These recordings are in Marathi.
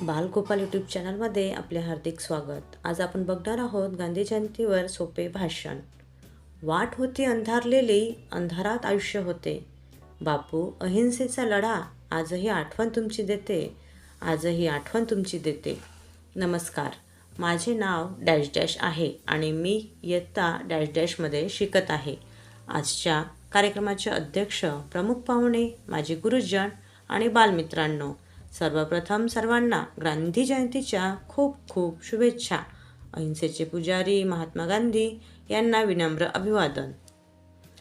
बालगोपाल यूट्यूब चॅनलमध्ये आपले हार्दिक स्वागत. आज आपण बघणार आहोत गांधी जयंतीवर सोपे भाषण. वाट होती अंधारलेली अंधारात आयुष्य होते. बापू अहिंसेचा लढा आजही आठवण तुमची देते. आजही आठवण तुमची देते. नमस्कार माझे नाव डॅश डॅश आहे आणि मी इयत्ता डॅश डॅशमध्ये शिकत आहे. आजच्या कार्यक्रमाचे अध्यक्ष प्रमुख पाहुणे माझे गुरुजन आणि बालमित्रांनो. सर्वप्रथम सर्वांना गांधी जयंतीच्या खूप खूप शुभेच्छा. अहिंसेचे पुजारी महात्मा गांधी यांना विनम्र अभिवादन.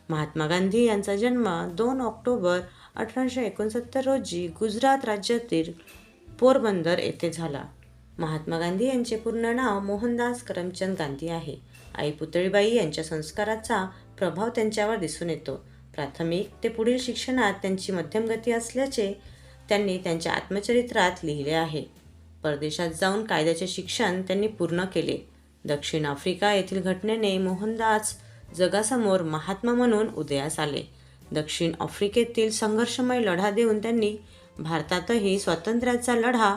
महात्मा गांधी यांचा जन्म दोन ऑक्टोबर अठराशे एकोणसत्तर रोजी गुजरात राज्यातील पोरबंदर येथे झाला. महात्मा गांधी यांचे पूर्ण नाव मोहनदास करमचंद गांधी आहे. आई पुतळीबाई यांच्या संस्काराचा प्रभाव त्यांच्यावर दिसून येतो. प्राथमिक ते पुढील शिक्षणात त्यांची मध्यमगती असल्याचे त्यांनी त्यांच्या आत्मचरित्रात लिहिले आहे. परदेशात जाऊन कायद्याचे शिक्षण त्यांनी पूर्ण केले. दक्षिण आफ्रिका येथील घटनेने मोहनदास जगासमोर महात्मा म्हणून उदयास आले. दक्षिण आफ्रिकेतील संघर्षमय लढा देऊन त्यांनी भारतातही स्वातंत्र्याचा लढा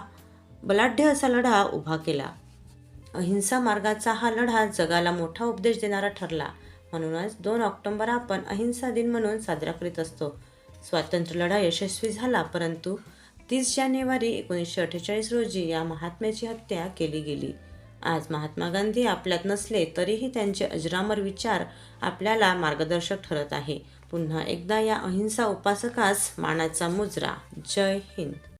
बलाढ्य असा लढा उभा केला. अहिंसा मार्गाचा हा लढा जगाला मोठा उपदेश देणारा ठरला. म्हणूनच दोन ऑक्टोंबर आपण अहिंसा दिन म्हणून साजरा करीत असतो. स्वातंत्र्यलढा यशस्वी झाला परंतु तीस जानेवारी एकोणीसशे अठ्ठेचाळीस रोजी या महात्म्याची हत्या केली गेली. आज महात्मा गांधी आपल्यात नसले तरीही त्यांचे अजरामर विचार आपल्याला मार्गदर्शक ठरत आहे. पुन्हा एकदा या अहिंसा उपासकास मानाचा मुजरा. जय हिंद.